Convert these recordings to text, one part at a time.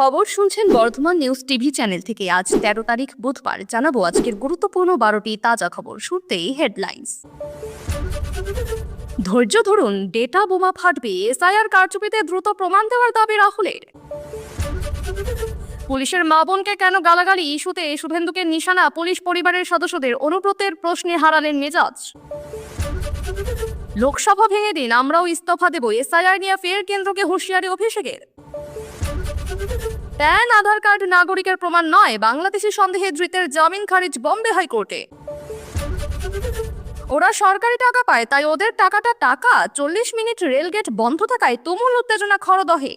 খবর শুনছেন Bardhaman news TV channel থেকে। আজ তেরো তারিখ, বুধবার জানাব আজকের গুরুত্বপূর্ণ বারোটি তাজা খবর। শুরুতেই হেডলাইন্স। ধৈর্য ধরুন, ডেটা বোমা ফাটবে, এসআইআর কারচুপিতে দ্রুত প্রমাণ দেওয়ার দাবি রাহুলের। পুলিশের মা বোনকে কেন গালাগালি? ইস্যুতে শুভেন্দুকে নিশানা, পুলিশ পরিবারের সদস্যদের অনুব্রতের প্রশ্নে হারালেন মেজাজ। লোকসভা ভেঙে দিন, আমরাও ইস্তফা দেব, এসআইআর নিয়ে ফের কেন্দ্রকে হুঁশিয়ারি অভিষেকের। প্যান, আধার কার্ড নাগরিকের প্রমাণ নয়। বাংলাদেশি সন্দেহে ধৃতের জামিন খারিজ বম্বে হাইকোর্টে। ওরা সরকারি টাকা পায়, তাই ওদের টাকাটা টাকা। চল্লিশ মিনিট রেলগেট বন্ধ থাকায় তুমুল উত্তেজনা খরদহে।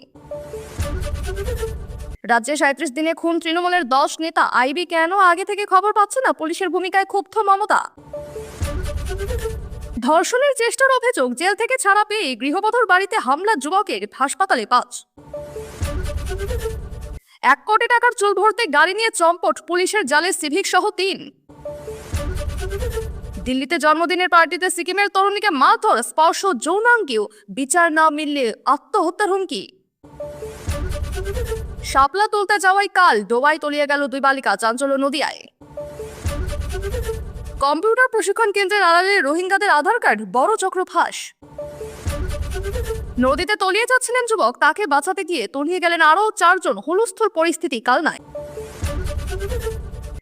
রাজ্যে সাঁত্রিশ দিনে খুন তৃণমূলের দশ নেতা। আইবি কেন আগে থেকে খবর পাচ্ছে না? পুলিশের ভূমিকায় ক্ষুব্ধ মমতা। ধর্ষণের চেষ্টার অভিযোগ, জেল থেকে ছাড়া পেয়ে গৃহবধূর বাড়িতে হামলা যুবকের হাসপাতালে পাঁচ। এক কোটি টাকার চুল ভরতে গাড়ি নিয়ে চম্পট, পুলিশের জালে সিভিক সহ তিন। দিল্লিতে জন্মদিনের পার্টিতে সিকিমের তরুণীকে মারধর, স্পর্শ যৌনাঙ্গেও বিচার না মিললে আত্মহত্যার হুমকি। শাপলা তুলতে যাওয়াই কাল, ডোবায় তলিয়ে গেল দুই বালিকা, চাঞ্চল্য নদিয়ায়। কম্পিউটার প্রশিক্ষণ কেন্দ্রের আড়ালে রোহিঙ্গাদের আধার কার্ড, বড় চক্র ফাঁস নদীতে তলিয়ে যাচ্ছিলেন যুবক। তাকে বাঁচাতে গিয়ে তলিয়ে গেলেন আরও চারজন। হুলস্থুল পরিস্থিতি কালনায়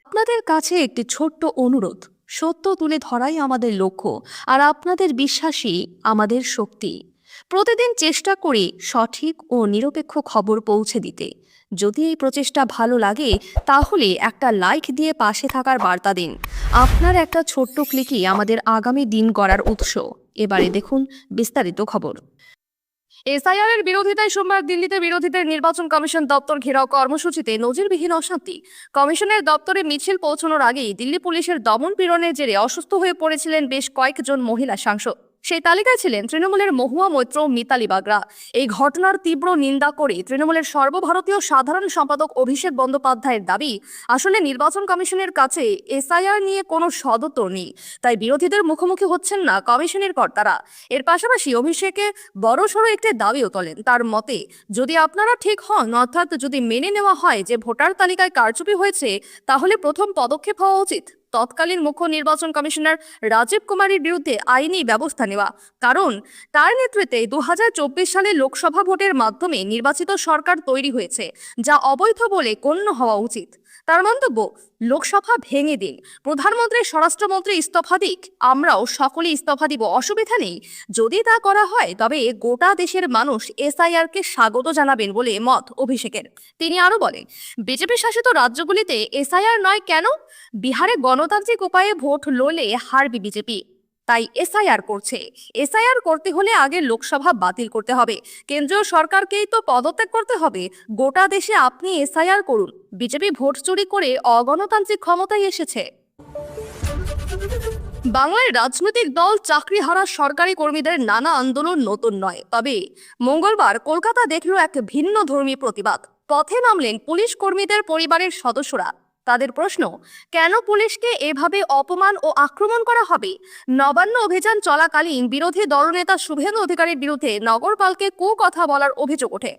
আপনাদের কাছে একটি ছোট্ট অনুরোধ। সত্য তুলে ধরাই আমাদের লক্ষ্য আর আপনাদের বিশ্বাসই আমাদের শক্তি। প্রতিদিন চেষ্টা করি সঠিক ও নিরপেক্ষ খবর পৌঁছে দিতে। যদি এই প্রচেষ্টা ভালো লাগে, তাহলে একটা লাইক দিয়ে পাশে থাকার বার্তা দিন। আপনার একটা ছোট্ট ক্লিকই আমাদের আগামী দিন গড়ার উৎস। এবারে দেখুন বিস্তারিত খবর। এসআইআর এর বিরোধিতায় সোমবার দিল্লিতে বিরোধীদের নির্বাচন কমিশন দপ্তর ঘেরাও কর্মসূচিতে নজিরবিহীন অশান্তি। কমিশনের দপ্তরে মিছিল পৌঁছানোর আগেই দিল্লি পুলিশের দমন পীড়নের জেরে অসুস্থ হয়ে পড়েছিলেন বেশ কয়েকজন মহিলা সাংসদ। সেই তালিকায় ছিলেন তৃণমূলের মহুয়া মৈত্র মিতালি বাগরা। এই ঘটনার তীব্র নিন্দা করে তৃণমূলের সর্বভারতীয় সাধারণ সম্পাদক অভিষেক বন্দ্যোপাধ্যায়ের দাবি, আসলে নির্বাচন কমিশনের কাছে এসআইআর নিয়ে কোনো সদুত্তর নেই, তাই বিরোধীদের মুখোমুখি হচ্ছেন না কমিশনের কর্তারা। এর পাশাপাশি অভিষেকে বড়সড় একটি দাবিও তোলেন। তার মতে, যদি আপনারা ঠিক হন, অর্থাৎ যদি মেনে নেওয়া হয় যে ভোটার তালিকায় কারচুপি হয়েছে, তাহলে প্রথম পদক্ষেপ হওয়া উচিত। তৎকালীন মুখ্য নির্বাচন কমিশনার রাজীব কুমারের বিরুদ্ধে আইনি ব্যবস্থা নেওয়া। কারণ তার নেতৃত্বে দু হাজার চব্বিশ সালে লোকসভা ভোটের মাধ্যমে নির্বাচিত সরকার তৈরি হয়েছে, যা অবৈধ বলে গণ্য হওয়া উচিত। তার মন্তব্য, লোকসভা ভেঙে দিন। প্রধানমন্ত্রী, স্বরাষ্ট্রমন্ত্রী ইস্তফা দিক। আমরাও সকলে ইস্তফা দিব, অসুবিধা নেই। যদি তা করা হয়, তবে গোটা দেশের মানুষ এসআইআর কে স্বাগত জানাবেন বলে মত অভিষেকের। তিনি আরও বলেন, বিজেপি শাসিত রাজ্যগুলিতে এসআইআর নয় কেন? বিহারে গণতান্ত্রিক উপায়ে ভোট লড়লে হারবে বিজেপি। তাই এসআইআর করছে। এসআইআর করতে হলে আগে লোকসভা বাতিল করতে হবে। কেন্দ্রীয় সরকারকেই তো পদত্যাগ করতে হবে। গোটা দেশে আপনি এসআইআর করুন। বিজেপি ভোট চুরি করে অগণতান্ত্রিক ক্ষমতায় এসেছে। বাংলায় রাজনৈতিক দল চাকরি হারা সরকারি কর্মীদের নানা আন্দোলন নতুন নয়। তবে মঙ্গলবার কলকাতা দেখল এক ভিন্ন ধর্মী প্রতিবাদ। পথে নামলেন পুলিশ কর্মীদের পরিবারের সদস্যরা। তাদের প্রশ্ন, কেন পুলিশকে এভাবে অপমান ও আক্রমণ করা হবে? নবান্ন অভিযান চলাকালীন বিরোধী দলনেতা শুভেন্দু অধিকারীর বিরুদ্ধে নগরপালকে কু কথা বলার অভিযোগ ওঠে।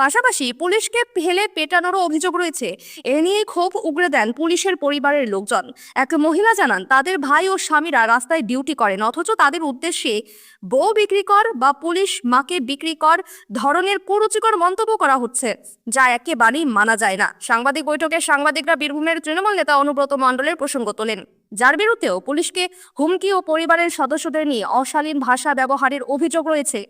পাশাপাশি পুলিশকে ফেলে পেটানোরও অভিযোগ রয়েছে। এ নিয়ে ক্ষোভ উগড়ে দেন পুলিশের পরিবারের লোকজন। এক মহিলা জানান, তাদের ভাই ও স্বামীরা রাস্তায় ডিউটি করেন, অথচ তাদের উদ্দেশ্যে বউ বিক্রি কর বা পুলিশ মাকে বিক্রি কর ধরনের কুরুচিকর মন্তব্য করা হচ্ছে, যা একেবারেই মানা যায় না। সাংবাদিক বৈঠকে সাংবাদিকরা বীরভূমের তৃণমূল নেতা অনুব্রত মণ্ডলের প্রসঙ্গ তোলেন। যার বিরুদ্ধেও পুলিশকে হুমকি ও পরিবারের সদস্যদের নিয়ে অশালীন ভাষা ব্যবহারের অভিযোগ রয়েছে।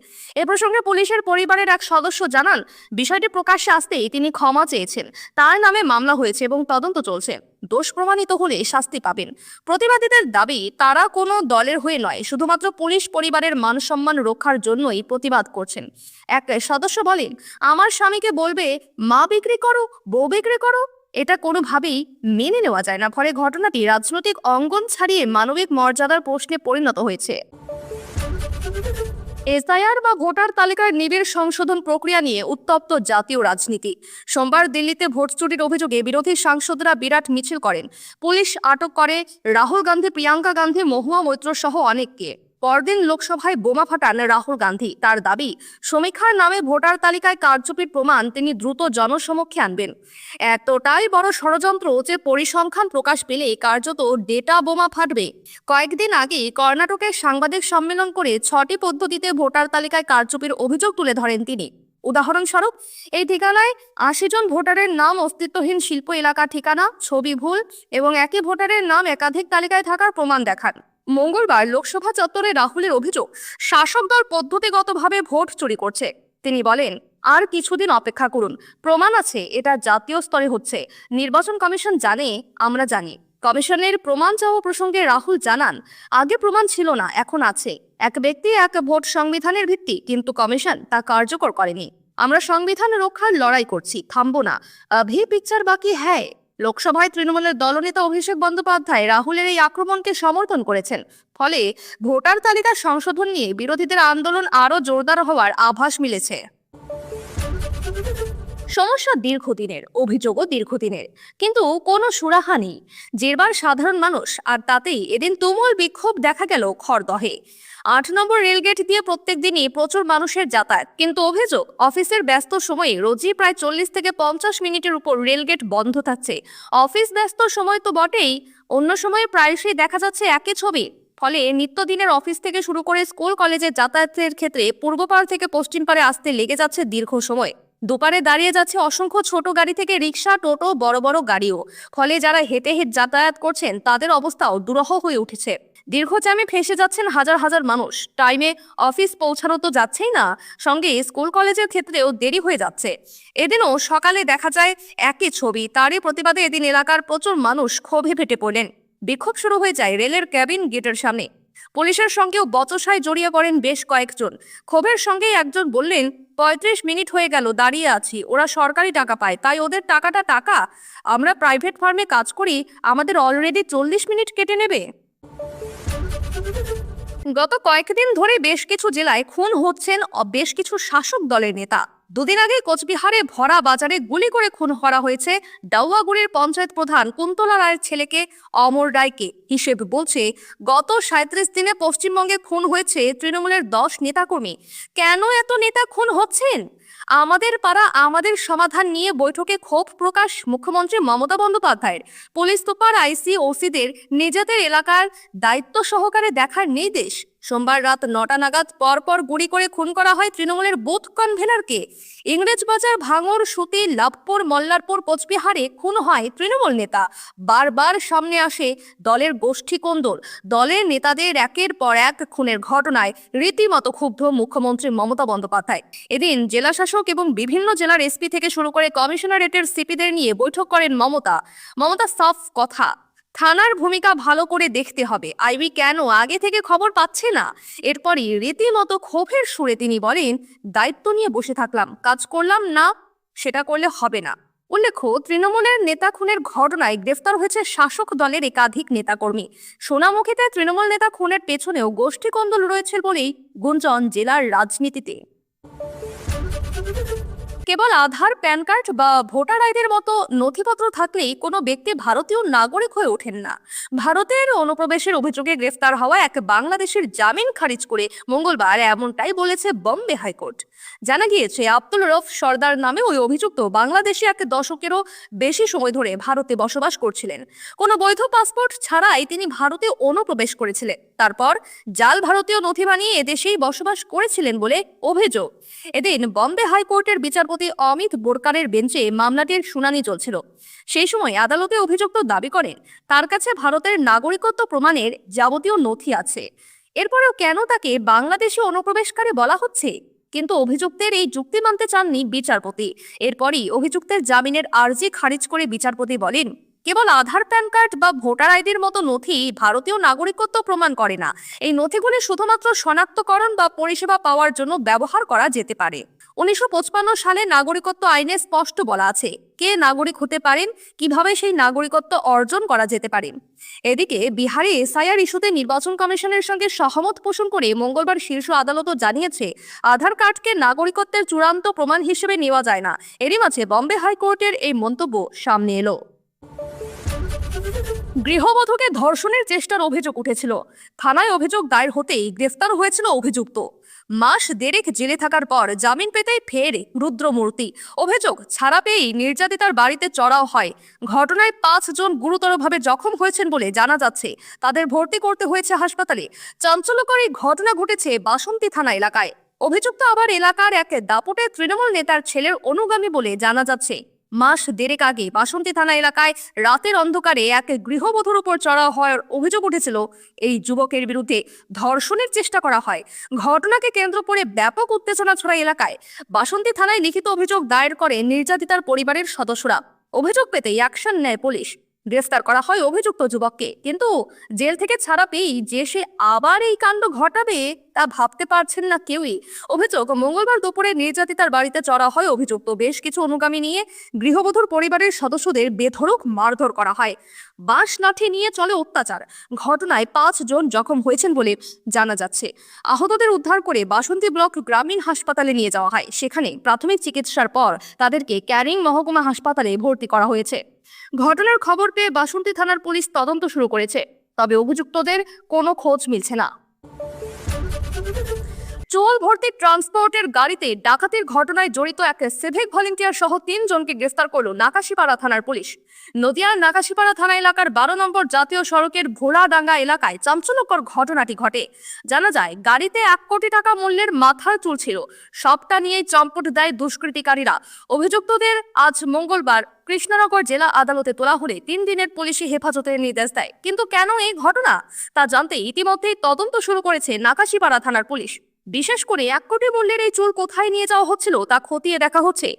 এ প্রসঙ্গে পুলিশের পরিবারের এক সদস্য জানান, বিষয়টি প্রকাশ্যে আসতেই তিনি ক্ষমা চেয়েছেন। তার নামে মামলা হয়েছে এবং তদন্ত চলছে। দোষ প্রমাণিত হলে শাস্তি পাবেন। প্রতিবাদীদের দাবি, তারা কোনো দলের হয়ে নয়, শুধুমাত্র পুলিশ পরিবারের মান সম্মান রক্ষার জন্যই প্রতিবাদ করছেন। এক সদস্য বলেন, আমার স্বামীকে বলবে, মা বিক্রি করো, বউ বিক্রি করো। এটা কোনোভাবেই মেনে নেওয়া যায় না। ফলে ঘটনাটি রাজনৈতিক অঙ্গন ছাড়িয়ে মানবিক মর্যাদার প্রশ্নে পরিণত হয়েছে। এসআইআর বা ভোটার তালিকার নিবিড় সংশোধন প্রক্রিয়া নিয়ে উত্তপ্ত জাতীয় রাজনীতি। সোমবার দিল্লিতে ভোট চুরির অভিযোগে বিরোধী সাংসদরা বিরাট মিছিল করেন। পুলিশ আটক করে রাহুল গান্ধী, প্রিয়াঙ্কা গান্ধী, মহুয়া মৈত্র সহ অনেককে। পরদিন লোকসভায় বোমা ফাটান রাহুল গান্ধী। তার দাবি, সমীক্ষার নামে ভোটার তালিকায় কারচুপির প্রমাণ তিনি দ্রুত জনসমক্ষে আনবেন। এতটাই বড় ষড়যন্ত্র যে পরিসংখ্যান প্রকাশ পেলে কার্যত ডেটা বোমা ফাটবে। কয়েকদিন আগে কর্ণাটকের সাংবাদিক সম্মেলন করে ছটি পদ্ধতিতে ভোটার তালিকায় কারচুপির অভিযোগ তুলে ধরেন তিনি। উদাহরণস্বরূপ, এই ঠিকানায় আশি জন ভোটারের নাম অস্তিত্বহীন শিল্প এলাকা ঠিকানা, ছবি ভুল এবং একই ভোটারের নাম একাধিক তালিকায় থাকার প্রমাণ দেখান। মঙ্গলবার লোকসভা চত্বরে রাহুলের অভিযোগ, শাসক দল পদ্ধতিগতভাবে ভোট চুরি করছে। তিনি বলেন, আর কিছুদিন অপেক্ষা করুন। প্রমাণ আছে, এটা জাতীয় স্তরে হচ্ছে। নির্বাচন কমিশন জানে, আমরা জানি। কমিশনের প্রমাণ চাওয়া প্রসঙ্গে রাহুল জানান, আগে প্রমাণ ছিল না, এখন আছে। এক ব্যক্তি এক ভোট সংবিধানের ভিত্তি, কিন্তু কমিশন তা কার্যকর করেনি। আমরা সংবিধান রক্ষার লড়াই করছি, থামবো না। ভি পিকচার বাকি হ্যাঁ। লোকসভায় তৃণমূলের দলনেতা অভিষেক বন্দ্যোপাধ্যায় রাহুলের এই আক্রমণকে সমর্থন করেছেন। ফলে ভোটার তালিকা সংশোধন নিয়ে বিরোধীদের আন্দোলন আরও জোরদার হওয়ার আভাস মিলেছে। সমস্যা দীর্ঘদিনের, অভিযোগও দীর্ঘদিনের। কিন্তু কোনো সুরাহা নেই। জেরবার সাধারণ মানুষ আর তাতেই এদিন তুমুল বিক্ষোভ দেখা গেল খড়দহে। আট নম্বর রেলগেট দিয়ে প্রত্যেক দিনই প্রচুর মানুষের যাতায়াত। কিন্তু অভিযোগ, অফিসের ব্যস্ত সময়ে রোজই প্রায় চল্লিশ থেকে পঞ্চাশ মিনিটের উপর রেলগেট বন্ধ থাকছে। অফিস ব্যস্ত সময় তো বটেই, অন্য সময়ে প্রায়শই দেখা যাচ্ছে একই ছবি। ফলে নিত্যদিনের অফিস থেকে শুরু করে স্কুল, কলেজে যাতায়াতের ক্ষেত্রে পূর্বপাড় থেকে পশ্চিম পাড়ে আসতে লেগে যাচ্ছে দীর্ঘ সময়। দুপারে দাঁড়িয়ে যাচ্ছে অসংখ্য ছোট গাড়ি থেকে রিক্সা, টোটো, বড় বড় গাড়িও। ফলে যারা হেঁটে হেঁটে যাতায়াত করছেন, তাদের অবস্থাও দুরহ হয়ে উঠেছে। দীর্ঘ জ্যামে ফেসে যাচ্ছেন হাজার হাজার মানুষ। টাইমে অফিস পৌঁছানো তো যাচ্ছেই না, সঙ্গে স্কুল কলেজের ক্ষেত্রেও দেরি হয়ে যাচ্ছে। এদিনও সকালে দেখা যায় একই ছবি, তারই প্রতিবাদে এদিন এলাকার প্রচুর মানুষ ক্ষোভে ফেটে পড়লেন। বিক্ষোভ শুরু হয়ে যায় রেলের ক্যাবিন গেটের সামনে। পুলিশের সঙ্গেও বচসায় জড়িয়ে পড়েন বেশ কয়েকজন। ক্ষোভের সঙ্গেই একজন বললেন, পঁয়ত্রিশ মিনিট হয়ে গেল, দাঁড়িয়ে আছি। ওরা সরকারি টাকা পায়, তাই ওদের টাকাটা টাকা। আমরা প্রাইভেট ফার্মে কাজ করি, আমাদের অলরেডি চল্লিশ মিনিট কেটে নেবে। গত কয়েকদিন ধরে বেশ কিছু জেলায় খুন হচ্ছেন বেশ কিছু শাসক দলের নেতা। দুদিন আগে কোচবিহারে ভরা বাজারে গুলি করে খুন করা হয়েছে ডাউয়াগুড়ির পঞ্চায়েত প্রধান কুন্তলা রায়ের ছেলেকে। অমর রায়কে হিসেব বলছে, গত সাঁত্রিশ দিনে পশ্চিমবঙ্গে খুন হয়েছে তৃণমূলের দশ নেতাকর্মী। কেন এত নেতা খুন হচ্ছেন? আমাদের পাড়া আমাদের সমাধান নিয়ে বৈঠকে ক্ষোভ প্রকাশ মুখ্যমন্ত্রী মমতা বন্দ্যোপাধ্যায়ের। পুলিশ সুপার, আইসি, ওসিদের, নিজেদের এলাকার দায়িত্ব সহকারে দেখার নির্দেশ। সোমবার রাত নটা নাগাদ পরপর গুলি করে খুন করা হয় তৃণমূলের বুথ কনভেনারকে। ইংরেজবাজার ভাঙর, সুতি, লাভপুর, মল্লারপুর, কোচবিহারে খুন হয় তৃণমূল নেতা। বারবার সামনে আসে দলের গোষ্ঠী কোন্দল। দলের নেতাদের একের পর এক খুনের ঘটনায় রীতিমতো ক্ষুব্ধ মুখ্যমন্ত্রী মমতা বন্দ্যোপাধ্যায়। এদিন জেলাশাসক এবং বিভিন্ন জেলার এসপি থেকে শুরু করে কমিশনারেটের সিপিদের নিয়ে বৈঠক করেন মমতা। মমতা, সাফ কথা। থানার ভূমিকা ভালো করে দেখতে হবে। আইবি কেন আগে থেকে খবর পাচ্ছে না? এরপরই রীতিমতো ক্ষোভের সুরে তিনি বলেন, দায়িত্ব নিয়ে বসে থাকলাম, কাজ করলাম না, সেটা করলে হবে না। উল্লেখ্য, তৃণমূলের নেতা খুনের ঘটনায় গ্রেফতার হয়েছে শাসক দলের একাধিক নেতাকর্মী। সোনামুখীতে তৃণমূল নেতা খুনের পেছনেও গোষ্ঠী কন্দল রয়েছে বলেই গুঞ্জন জেলার রাজনীতিতে। কেবল আধার, প্যান কার্ড বা ভোটার আইডির মতো নথিপত্র থাকলেই কোনো ব্যক্তি ভারতীয় নাগরিক হয়ে ওঠেন না। ভারতের অনুপ্রবেশের অভিযোগে গ্রেফতার হওয়া এক বাংলাদেশের জামিন খারিজ করে মঙ্গলবার এমনটাই বলেছে বম্বে হাইকোর্ট। জানা গিয়েছে, আব্দুল রফ সর্দার নামে ওই অভিযুক্ত বাংলাদেশে এক দশকেরও বেশি সময় ধরে ভারতে বসবাস করছিলেন। কোনো বৈধ পাসপোর্ট ছাড়াই তিনি ভারতে অনুপ্রবেশ করেছিলেন। তারপর জাল ভারতীয় নথি বানিয়ে এদেশেই বসবাস করেছিলেন বলে অভিযোগ। এদিন বম্বে হাইকোর্টের বিচারপতি অমিত বোরকারের বেঞ্চে মামলাটির শুনানি চলছিল। সেই সময় আদালতে অভিযুক্ত দাবি করেন তার কাছে ভারতের নাগরিকত্ব প্রমাণের যাবতীয় নথি আছে। এরপরেও কেন তাকে বাংলাদেশে অনুপ্রবেশকারী বলা হচ্ছে? কিন্তু অভিযুক্তের এই যুক্তি মানতে চাননি বিচারপতি। এরপরই অভিযুক্তের জামিনের আর্জি খারিজ করে বিচারপতি বলেন কেবল আধার প্যান কার্ড বা ভোটার আইডির মতো নথি ভারতীয় নাগরিকত্ব প্রমাণ করে না। এই নথিগুলি শুধুমাত্র শনাক্তকরণ বা পরিষেবা পাওয়ার জন্য ব্যবহার করা যেতে পারে। উনিশশো সালে নাগরিকত্ব আইনে স্পষ্ট বলা আছে কে নাগরিক হতে পারেন, কীভাবে সেই নাগরিকত্ব অর্জন করা যেতে পারে। এদিকে বিহারে এসআইআর ইস্যুতে নির্বাচন কমিশনের সঙ্গে সহমত পোষণ করে মঙ্গলবার শীর্ষ আদালতও জানিয়েছে, আধার কার্ডকে নাগরিকত্বের চূড়ান্ত প্রমাণ হিসেবে নেওয়া যায় না। এরই মাঝে বম্বে হাইকোর্টের এই মন্তব্য সামনে এলো। গৃহবধূকে ধর্ষণের চেষ্টার অভিযোগ উঠেছিল। থানায় অভিযোগ দায়ের হতেই গ্রেফতার হয়েছিল অভিযুক্ত। মাস দেড়েক জেলে থাকার পর জামিন পেতেই ফের রুদ্রমূর্তি। অভিযোগ ছাড়া পেয়েই নির্যাতিতার বাড়িতে চড়াও হয়। ঘটনায় পাঁচজন গুরুতরভাবে জখম হয়েছেন বলে জানা যাচ্ছে। তাদের ভর্তি করতে হয়েছে হাসপাতালে। চাঞ্চল্যকর এই ঘটনা ঘটেছে বাসন্তী থানা এলাকায়। অভিযুক্ত আবার এলাকার এক দাপটে তৃণমূল নেতার ছেলের অনুগামী বলে জানা যাচ্ছে। মাস দেড়েক আগে বাসন্তী থানা এলাকায় রাতের অন্ধকারে এক গৃহবধূর উপর চড়া হওয়ার অভিযোগ উঠেছিল। এই যুবকের বিরুদ্ধে ধর্ষণের চেষ্টা করা হয়। ঘটনাকে কেন্দ্র করে ব্যাপক উত্তেজনা ছড়ায় এলাকায়। বাসন্তী থানায় লিখিত অভিযোগ দায়ের করে নির্যাতিতার পরিবারের সদস্যরা। অভিযোগ পেতে অ্যাকশন নেয় পুলিশ। গ্রেফতার করা হয় অভিযুক্ত যুবককে। কিন্তু জেল থেকে ছাড়া পেয়েই যে সে আবার এই কাণ্ড ঘটাবে তা ভাবতে পারছেন না কেউই। অভিযোগ, মঙ্গলবার দুপুরে নির্যাতিতার বাড়িতে চড়া হয় অভিযুক্ত। বেশ কিছু অনুগামী নিয়ে গৃহবধূর পরিবারের সদস্যদের বেধড়ক মারধর করা হয়। বাঁশ লাঠি নিয়ে চলে অত্যাচার। ঘটনায় পাঁচ জন জখম হয়েছেন বলে জানা যাচ্ছে। আহতদের উদ্ধার করে বাসন্তী ব্লক গ্রামীণ হাসপাতালে নিয়ে যাওয়া হয়। সেখানে প্রাথমিক চিকিৎসার পর তাদেরকে ক্যারিং মহকুমা হাসপাতালে ভর্তি করা হয়েছে। ঘটনার খবর পেয়ে বাসন্তী থানার পুলিশ তদন্ত শুরু করেছে। তবে অভিযুক্তদের কোনো খোঁজ মিলছে না। চোল ভর্তি ট্রান্সপোর্টের গাড়িতে ডাকাতির ঘটনায় জড়িত এক সিভিক ভলেন্টিয়ার সহ তিনজনকে গ্রেফতার করল নাকাশিপাড়া থানার পুলিশ। নদিয়ার নাকাশিপাড়া থানা এলাকার বারো নম্বর জাতীয় সড়কের ভোলাডাঙ্গা এলাকায় চাঞ্চল্যকর ঘটনাটি ঘটে। জানা যায়, গাড়িতে এক কোটি টাকা মূল্যের মাথার চুল ছিল। সবটা নিয়েই চম্পট দেয় দুষ্কৃতিকারীরা। অভিযুক্তদের আজ মঙ্গলবার কৃষ্ণনগর জেলা আদালতে তোলা হলে তিন দিনের পুলিশি হেফাজতের নির্দেশ দেয়। কিন্তু কেন এই ঘটনা? তা জানতে ইতিমধ্যেই তদন্ত শুরু করেছে নাকাশিপাড়া থানার পুলিশ। বিশেষ করে এক কোটি মূল্যের এই চুল কোথায় নিয়ে যাওয়া হচ্ছিল তা খতিয়ে দেখা হচ্ছে।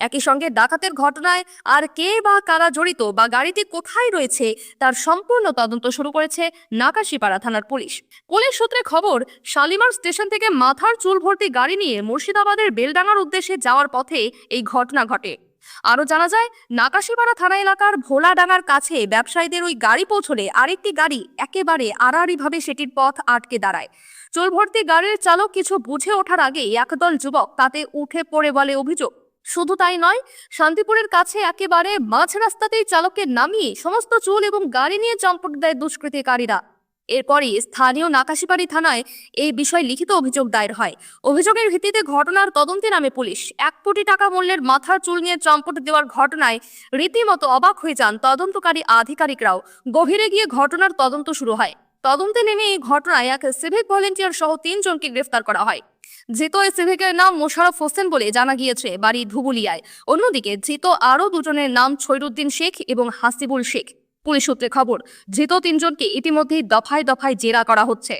একই সঙ্গে ডাকাতের ঘটনায় আর কে বা কারা জড়িত বা গাড়িটি কোথায় রয়েছে তার সম্পূর্ণ তদন্ত শুরু করেছে নাকাশিপাড়া থানার পুলিশ। পুলিশ সূত্রে খবর, শালিমার স্টেশন থেকে মাথার চুল ভর্তি গাড়ি নিয়ে মুর্শিদাবাদের বেলডাঙ্গার উদ্দেশ্যে যাওয়ার পথে এই ঘটনা ঘটে। আরও জানা যায়, নাকাশিপাড়া থানা এলাকার ভোলাডাঙ্গার কাছে ব্যবসায়ীদের ওই গাড়ি পৌঁছলে আরেকটি গাড়ি একেবারে আড়াআড়িভাবে সেটির পথ আটকে দাঁড়ায়। চুল ভর্তি গাড়ির চালক কিছু বুঝে ওঠার আগেই একদল যুবক তাতে উঠে পড়ে বলে অভিযোগ। শুধু তাই নয়, শান্তিপুরের কাছে একেবারে মাঝ রাস্তাতেই চালককে নামিয়ে সমস্ত চুল এবং গাড়ি নিয়ে চম্পট দেয় দুষ্কৃতিকারীরা। এরপরই স্থানীয় নাকাশিপাড়ি থানায় এই বিষয়ে লিখিত অভিযোগ দায়ের হয়। অভিযোগের ভিত্তিতে ঘটনার তদন্তে নামে পুলিশ। এক কোটি টাকা মূল্যের মাথার চুল নিয়ে চম্পট দেওয়ার ঘটনায় রীতিমতো অবাক হয়ে যান তদন্তকারী আধিকারিকরাও। গভীরে গিয়ে ঘটনার তদন্ত শুরু হয়। তদন্তে নেমে এই ঘটনায় এক সিভিক ভলেন্টিয়ার সহ তিনজনকে গ্রেফতার করা হয়। ধৃত এই সিভিকের নাম মোশারফ হোসেন বলে জানা গিয়েছে বাড়ি ধুবুলিয়ায়। অন্যদিকে ধৃত আরও দুজনের নাম ছৈরুদ্দিন শেখ এবং হাসিবুল শেখ। পুলিশ সূত্রে খবর, ধৃত তিনজনকে ইতিমধ্যেই দফায় দফায় জেরা করা হচ্ছে।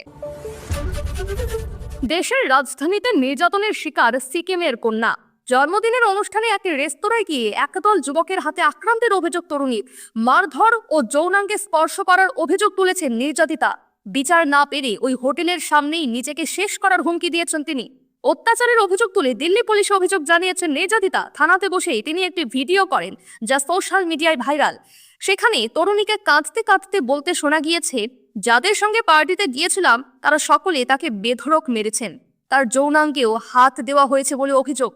দেশের রাজধানীতে নির্যাতনের শিকার সিকিমের কন্যা। জন্মদিনের অনুষ্ঠানে এক রেস্তোরাঁয় গিয়ে একদল যুবকের হাতে আক্রান্তের অভিযোগ তরুণীর মারধর ও যৌনাঙ্গে স্পর্শ করার অভিযোগ তুলেছেন নির্যাতিতা। বিচার না পেরে ওই হোটেলের সামনেই নিজেকে শেষ করার হুমকি দিয়েছেন তিনি। অত্যাচারের অভিযোগ তুলে দিল্লি পুলিশ অভিযোগ জানিয়েছেন নির্যাতিতা থানাতে বসেই তিনি একটি ভিডিও করেন যা সোশ্যাল মিডিয়ায় ভাইরাল। সেখানে তরুণীকে কাঁদতে কাঁদতে বলতে শোনা গিয়েছে, যাদের সঙ্গে পার্টিতে গিয়েছিলাম, তারা সকলে তাকে বেধড়ক মেরেছেন। তার যৌনাঙ্গেও হাত দেওয়া হয়েছে বলে অভিযোগ।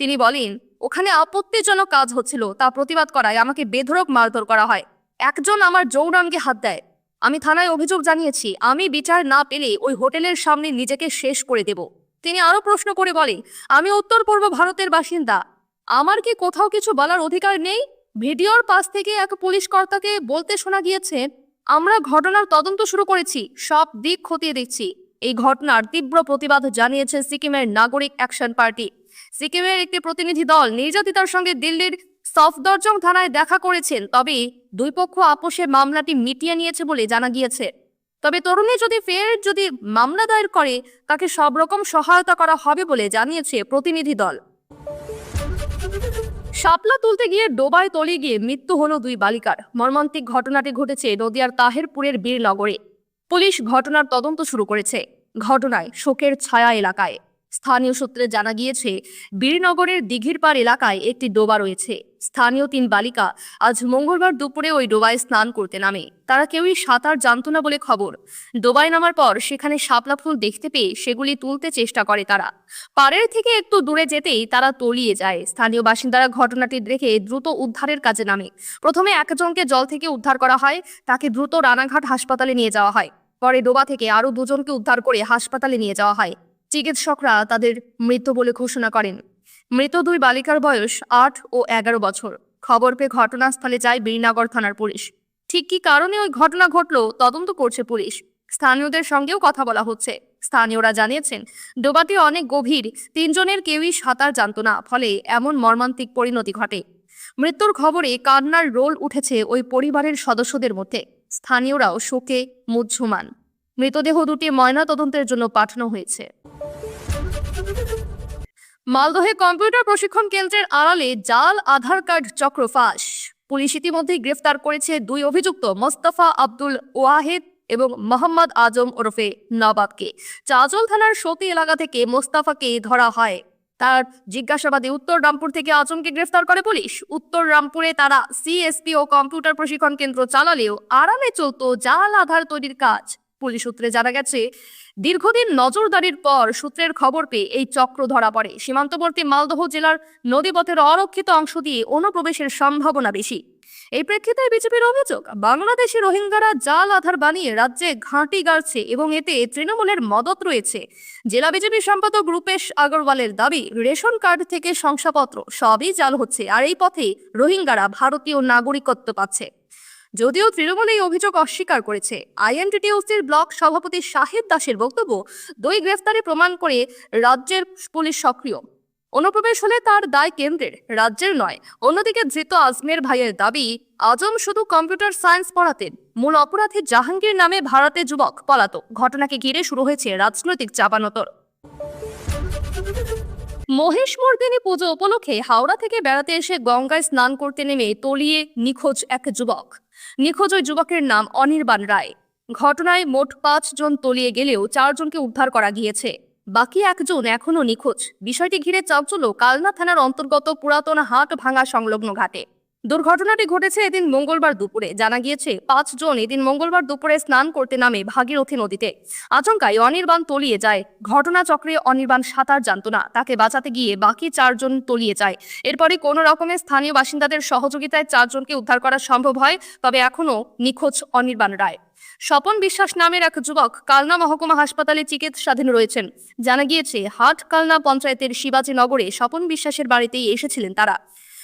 তিনি বলেন, ওখানে আপত্তিজনক কাজ হচ্ছিল, তা প্রতিবাদ করায় আমাকে বেধড়ক মারধর করা হয়। একজন আমার যৌনাঙ্গে হাত দেয়। আমি থানায় অভিযোগ জানিয়েছি, আমি বিচার না পেলে ওই হোটেলের সামনে নিজেকে শেষ করে দেব। তিনি আরও প্রশ্ন করে বলে আমি উত্তর পূর্ব ভারতের বাসিন্দা। আমার কি কোথাও কিছু বলার অধিকার নেই? ভিডিওর পাশ থেকে এক পুলিশ কর্তাকে বলতে শোনা গিয়েছে, আমরা ঘটনার তদন্ত শুরু করেছি, সব দিক খতিয়ে দেখছি। এই ঘটনার তীব্র প্রতিবাদ জানিয়েছে সিকিমের নাগরিক অ্যাকশন পার্টি। সিকিমের একটি প্রতিনিধি দল নির্যাতিতার সঙ্গে দিল্লির সফদরজং থানায় দেখা করেছেন। তবে দুই পক্ষ আপোষে মামলাটি মিটিয়ে নিয়েছে বলে জানা গিয়েছে। তবে তরুণী যদি ফের যদি মামলা দায়ের করে, তাকে সব রকম সহায়তা করা হবে বলে জানিয়েছে প্রতিনিধি দল। শাপলা তুলতে গিয়ে ডোবায় তলিয়ে গিয়ে মৃত্যু হলো দুই বালিকার। মর্মান্তিক ঘটনাটি ঘটেছে নদিয়ার তাহেরপুরের বীরনগরে। পুলিশ ঘটনার তদন্ত শুরু করেছে। ঘটনায় শোকের ছায়া এলাকায়। স্থানীয় সূত্রে জানা গিয়েছে বীরনগরের দিঘির পাড় এলাকায় একটি ডোবা রয়েছে। স্থানীয় তিন বালিকা আজ মঙ্গলবার দুপুরে ওই ডোবায় স্নান করতে নামে। তারা কেউই সাঁতার জানত না বলে খবর। ডোবায় নামার পর সেখানে শাপলা ফুল দেখতে পেয়ে সেগুলি তুলতে চেষ্টা করে তারা। পাড়ের থেকে একটু দূরে যেতেই তারা তলিয়ে যায়। স্থানীয় বাসিন্দারা ঘটনাটি দেখে দ্রুত উদ্ধারের কাজে নামে। প্রথমে একজনকে জল থেকে উদ্ধার করা হয়, তাকে দ্রুত রানাঘাট হাসপাতালে নিয়ে যাওয়া হয়। পরে ডোবা থেকে আরও দুজনকে উদ্ধার করে হাসপাতালে নিয়ে যাওয়া হয়। চিকিৎসকরা তাদের মৃত বলে ঘোষণা করেন। মৃত দুই বালিকার বয়স আট ও এগারো বছর। খবর পেয়ে ঘটনাস্থলে যায় বীরনগর থানার পুলিশ। ঠিক কী কারণে ওই ঘটনা ঘটলো তদন্ত করছে পুলিশ। স্থানীয়দের সঙ্গেও কথা বলা হচ্ছে। স্থানীয়রা জানিয়েছেন ডোবাটি অনেক গভীর, তিনজনের কেউই সাঁতার জানতো না, ফলে এমন মর্মান্তিক পরিণতি ঘটে। মৃত্যুর খবরে কান্নার রোল উঠেছে ওই পরিবারের সদস্যদের মধ্যে। স্থানীয়রাও শোকে, মুহ্যমান। মৃতদেহ দুটি ময়না তদন্তের জন্য পাঠানো হয়েছে। মালদহে কম্পিউটার প্রশিক্ষণ কেন্দ্রের আড়ালে জাল, আধার কার্ড, চক্র ফাঁস। পুলিশ ইতিমধ্যেই গ্রেফতার করেছে দুই অভিযুক্ত, মোস্তফা আব্দুল ওয়াহেদ এবং মোহাম্মদ আজম ওরফে নবাবকে। চাজল থানার সতী এলাকা থেকে মোস্তাফাকে ধরা হয়। তার জিজ্ঞাসাবাদে উত্তর রামপুর থেকে আজমকে গ্রেফতার করে পুলিশ। উত্তর রামপুরে তারা সিএসপি ও কম্পিউটার প্রশিক্ষণ কেন্দ্র চালালেও আড়ালে চলত জাল, আধার তৈরির কাজ। পুলিশ সূত্রে জানা গেছে, দীর্ঘদিন নজরদারির পর সূত্রের খবর পেয়ে এই চক্র ধরা পড়ে। সীমান্তবর্তী মালদহ জেলার নদীপথের অরক্ষিত অংশ দিয়ে অনুপ্রবেশের সম্ভাবনা বেশি। এই প্রেক্ষিতে বিজেপির অভিযোগ, বাংলাদেশি রোহিঙ্গারা জাল আধার বানিয়ে রাজ্যে ঘাঁটি গাড়ছে এবং এতে তৃণমূলের মদত রয়েছে। জেলা বিজেপি সম্পাদক রূপেশ আগরওয়ালের দাবি, রেশন কার্ড থেকে শংসাপত্র সবই জাল হচ্ছে, আর এই পথে রোহিঙ্গারা ভারতীয় নাগরিকত্ব পাচ্ছে। যদিও তৃণমূল এই অভিযোগ অস্বীকার করেছে। আইএনটিটিউসির ব্লক সভাপতি শাহেদ দাসের বক্তব্য দুই গ্রেফতারে প্রমাণ করে রাজ্যের পুলিশ সক্রিয়। অনুপ্রবেশ হলে তার দায় কেন্দ্রের, রাজ্যের নয়। অন্যদিকে ধৃত আজমের ভাইয়ের দাবি, আজম শুধু কম্পিউটার সায়েন্স পড়াতেন। মূল অপরাধী জাহাঙ্গীর নামে ভারতে যুবক, পলাতক। ঘটনাকে ঘিরে শুরু হয়েছে রাজনৈতিক চাপানোতর। মহিষমর্দিনী পুজো উপলক্ষে হাওড়া থেকে বেড়াতে এসে গঙ্গায় স্নান করতে নেমে তলিয়ে নিখোঁজ এক যুবক। নিখোঁজ ওই যুবকের নাম অনির্বাণ রায়। ঘটনায় মোট পাঁচজন তলিয়ে গেলেও চারজনকে উদ্ধার করা গিয়েছে। বাকি একজন এখনও নিখোঁজ। বিষয়টি ঘিরে চাঞ্চল্য কালনা থানার অন্তর্গত পুরাতন হাট ভাঙা সংলগ্ন ঘাটে। দুর্ঘটনাটি ঘটেছে এদিন মঙ্গলবার দুপুরে। জানা গিয়েছে পাঁচজন এদিন মঙ্গলবার দুপুরে স্নান করতে নামে ভাগীরথী নদীতে। আচমকায় অনির্বাণ তলিয়ে যায়। ঘটনাচক্রে অনির্বাণ সাঁতার জানত না। তাকে বাঁচাতে গিয়ে বাকি চারজন তলিয়ে যায়। এরপরে কোনো রকমে স্থানীয় বাসিন্দাদের সহযোগিতায় চারজনকে উদ্ধার করা সম্ভব হয়, তবে এখনও নিখোঁজ অনির্বাণ রায়। স্বপন বিশ্বাস নামের এক যুবক কালনা মহকুমা হাসপাতালে চিকিৎসাধীন রয়েছেন। জানা গিয়েছে, হাট কালনা পঞ্চায়েতের শিবাজী নগরে স্বপন বিশ্বাসের বাড়িতেই এসেছিলেন তারা।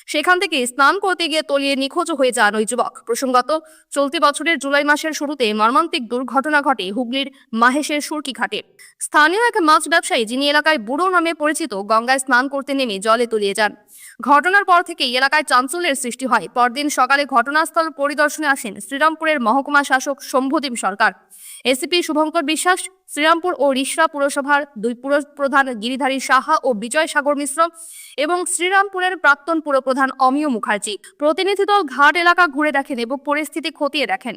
সেখান থেকে স্নান করতে গিয়ে তলিয়ে নিখোঁজ হয়ে যান ওই যুবক। প্রসঙ্গত, চলতি বছরের জুলাই মাসের শুরুতে মর্মান্তিক দুর্ঘটনা ঘটে হুগলির মাহেশের সুরকি ঘাটে। স্থানীয় এক মাছ ব্যবসায়ী, যিনি এলাকায় বুড়ো নামে পরিচিত, গঙ্গায় স্নান করতে নেমে জলে তলিয়ে যান। ঘটনার পর থেকেই এলাকায় চাঞ্চল্যের সৃষ্টি হয়। পরদিন সকালে ঘটনাস্থল পরিদর্শনে আসেন শ্রীরামপুরের মহকুমা শাসক শম্ভুদীপ সরকার। এসিপি শুভঙ্কর বিশ্বাস শ্রীরামপুর ও রিষড়া পুরসভার দুই পুর প্রধান গিরিধারী সাহা ও বিজয় সাগর মিশ্র এবং শ্রীরামপুরের প্রাক্তন পুরপ্রধান অমিয় মুখার্জি। প্রতিনিধি দল ঘাট এলাকা ঘুরে দেখেন এবং পরিস্থিতি খতিয়ে দেখেন।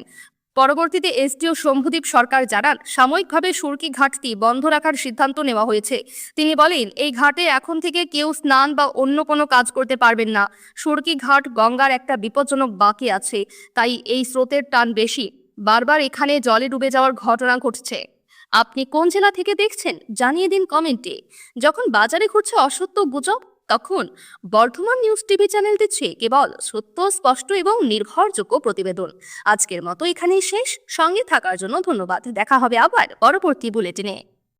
পরবর্তীতে এসডিও শম্ভুদীপ সরকার জানান, সাময়িকভাবে সুরকি ঘাটটি বন্ধ রাখার সিদ্ধান্ত নেওয়া হয়েছে। তিনি বলেন, এই ঘাটে এখন থেকে কেউ স্নান বা অন্য কোনো কাজ করতে পারবেন না। সুরকি ঘাট গঙ্গার একটা বিপজ্জনক বাকি আছে, তাই এই স্রোতের টান বেশি। বারবার এখানে জলে ডুবে যাওয়ার ঘটনা ঘটছে। আপনি কোন জেলা থেকে দেখছেন জানিয়ে দিন কমেন্টে যখন বাজারে ঘুরছে অসত্য গুজব, তখন বর্ধমান নিউজ টিভি চ্যানেল দিচ্ছে কেবল সত্য, স্পষ্ট এবং নির্ভরযোগ্য প্রতিবেদন। আজকের মতো এখানেই শেষ। সঙ্গে থাকার জন্য ধন্যবাদ। দেখা হবে আবার পরবর্তী বুলেটিনে।